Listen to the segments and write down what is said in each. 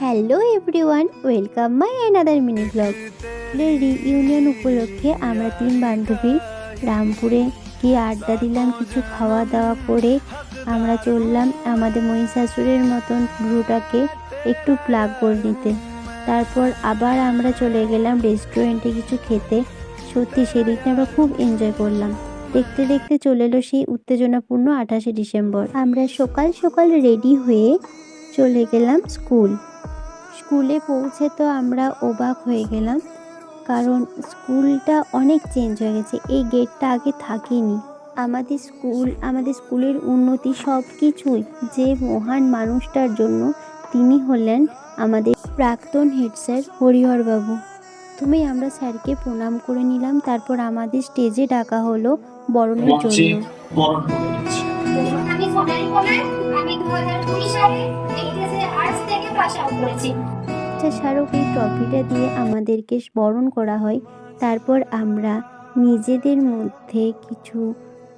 Hello everyone welcome my another mini blog reunion উপলক্ষে আমরা তিন বান্ধবী রামপুরে গিয়ে আড্ডা দিলাম, কিছু খাওয়া দাওয়া করে আমরা চললাম আমাদের মহিষাসুরের মতন গ্রুটাকে একটু প্লাগ করে নিতে। তারপর আবার আমরা চলে গেলাম রেস্টুরেন্টে কিছু খেতে। সত্যি সেদিনটা আমরা খুব এনজয় করলাম। দেখতে দেখতে চলে এলো সেই উত্তেজনাপূর্ণ আঠাশে ডিসেম্বর। আমরা সকাল সকাল রেডি হয়ে চলে গেলাম স্কুল স্কুলে পৌঁছে তো আমরা অবাক হয়ে গেলাম কারণ স্কুলটা অনেক চেঞ্জ হয়ে গেছে। এই গেটটা আগে থাকেনি। আমাদের স্কুল আমাদের স্কুলের উন্নতি সব কিছুই যে মহান মানুষটার জন্য তিনি হলেন আমাদের প্রাক্তন হেড স্যার হরিহরবাবু তুমি আমরা স্যারকে প্রণাম করে নিলাম তারপর আমাদের স্টেজে ডাকা হলো বরণের জন্য। আমি সোনালি কুমার আমি দু হাজার কুড়ি সালে এইচএসএ আর্টস থেকে পাস আউট করেছি। আচ্ছা স্মারক এই ট্রফিটা দিয়ে আমাদেরকে বরণ করা হয়। তারপর আমরা নিজেদের মধ্যে কিছু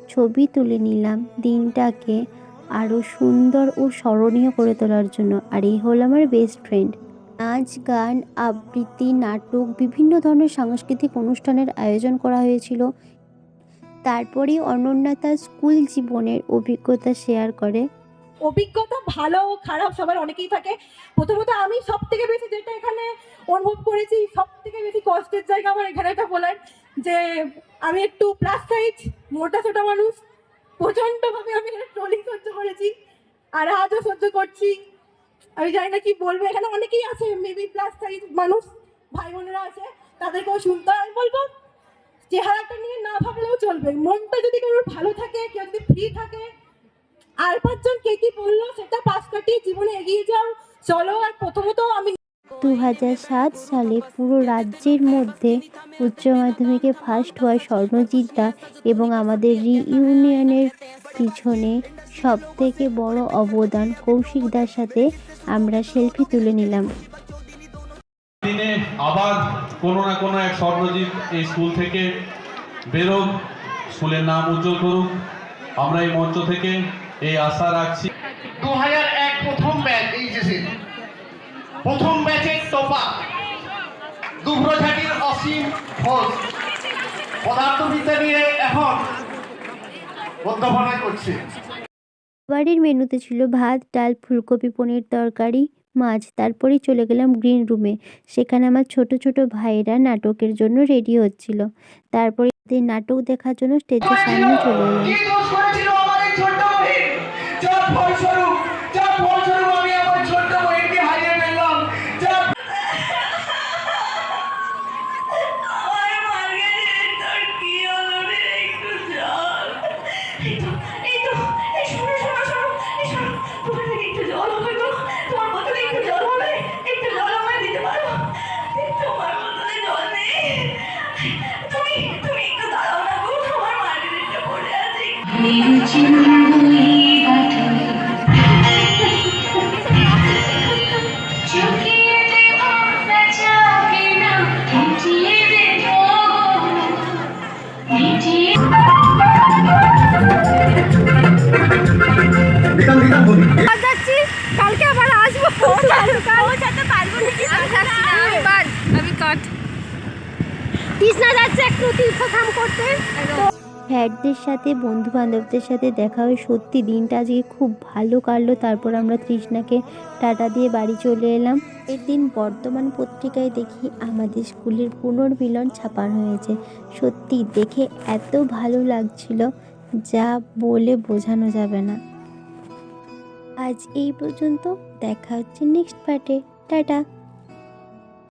ছবি তুলে নিলাম দিনটাকে আরও সুন্দর ও স্মরণীয় করে তোলার জন্য। আর এই হলো আমার বেস্ট ফ্রেন্ড নাচ, গান, আবৃত্তি, নাটক, বিভিন্ন ধরনের সাংস্কৃতিক অনুষ্ঠানের আয়োজন করা হয়েছিল। তারপরে অনন্যা তার স্কুল জীবনের অভিজ্ঞতা শেয়ার করে। অভিজ্ঞতা ভালো খারাপ সবার অনেকেই থাকে। প্রথমত আমি সব থেকে বেশি যেটা এখানে অনুভব করেছি সব থেকে বেশি কষ্টের জায়গা আমার এখানে এটা বলার যে আমি একটু প্লাস সাইজ মোটা ছোটা মানুষ, প্রচণ্ডভাবে আমি ট্রলিং সহ্য করেছি আর আজও সহ্য করছি। আমি জানি না কি বলব, এখানে অনেকেই আছে মেবি প্লাস সাইজ মানুষ, ভাই বোনেরা আছে, তাদেরকেও শুনতে। আমি বলব, চেহারাটা নিয়ে না ভাবলেও চলবে। মনটা যদি কারোর ভালো থাকে, কেউ যদি ফ্রি থাকে আর পাঁচজন কে কি বলল সেটা পাশ কাটিয়ে জীবনে এগিয়ে যাও। চলো আর প্রথমত আমি দু সাত সালে পুরো রাজ্যের মধ্যে উচ্চ মাধ্যমিকে ফার্স্ট হওয়া স্বর্ণজিৎ এবং আমাদের রিইউনিয়নের পিছনে সব থেকে বড় অবদান কৌশিক দার সাথে আমরা সেলফি তুলে নিলাম। দিনে আবার কোনো না কোনো এক স্বর্ণজিৎ এই স্কুল থেকে বেরোক স্কুলের নাম উজ্জ্বল করুক। আমরা এই মঞ্চ থেকে এই আশা রাখছি। দু হাজার এক প্রথম ব্যাচ এইচএসে প্রথম ব্যাচের টোপা দুব্রঝাটির অসীম ঘোষ পদার্থবিদ্যা নিয়ে এখন অধ্যাপনা করছে বাড়ির মেনুতে ছিল ভাত ডাল ফুলকপি পনির তরকারি মাছ। তারপরেই চলে গেলাম গ্রিন রুমে। সেখানে আমার ছোট ছোট ভাইয়েরা নাটকের জন্য রেডি হচ্ছিল। তারপরে নাটক দেখার জন্য স্টেজের সামনে চলে এলাম। যার ফলস্বরূপ যার ফলস্বরূপ আমি আমার ছোট্ট বহিনকে হারিয়ে ফেললাম যার আমার মার্গারেটার কি হলো রে? একটু জল। এই তো এই কালকে আবার আসব। পৌঁছাতে পারব নাকি আমি কাট কৃষ্ণা যাচ্ছে একটু তীর্থধাম করতে। ফ্যাটদের সাথে বন্ধু বান্ধবদের সাথে দেখা হয়ে সত্যি দিনটা আজকে খুব ভালো কাটলো। তারপর আমরা তৃষ্ণাকে টাটা দিয়ে বাড়ি চলে এলাম। এর দিন বর্তমান পত্রিকায় দেখি আমাদের স্কুলের পুনর্মিলন ছাপানো হয়েছে। সত্যি দেখে এত ভালো লাগছিল, যা বলে বোঝানো যাবে না। আজ এই পর্যন্ত দেখা হচ্ছে নেক্সট পার্টে। টাটা।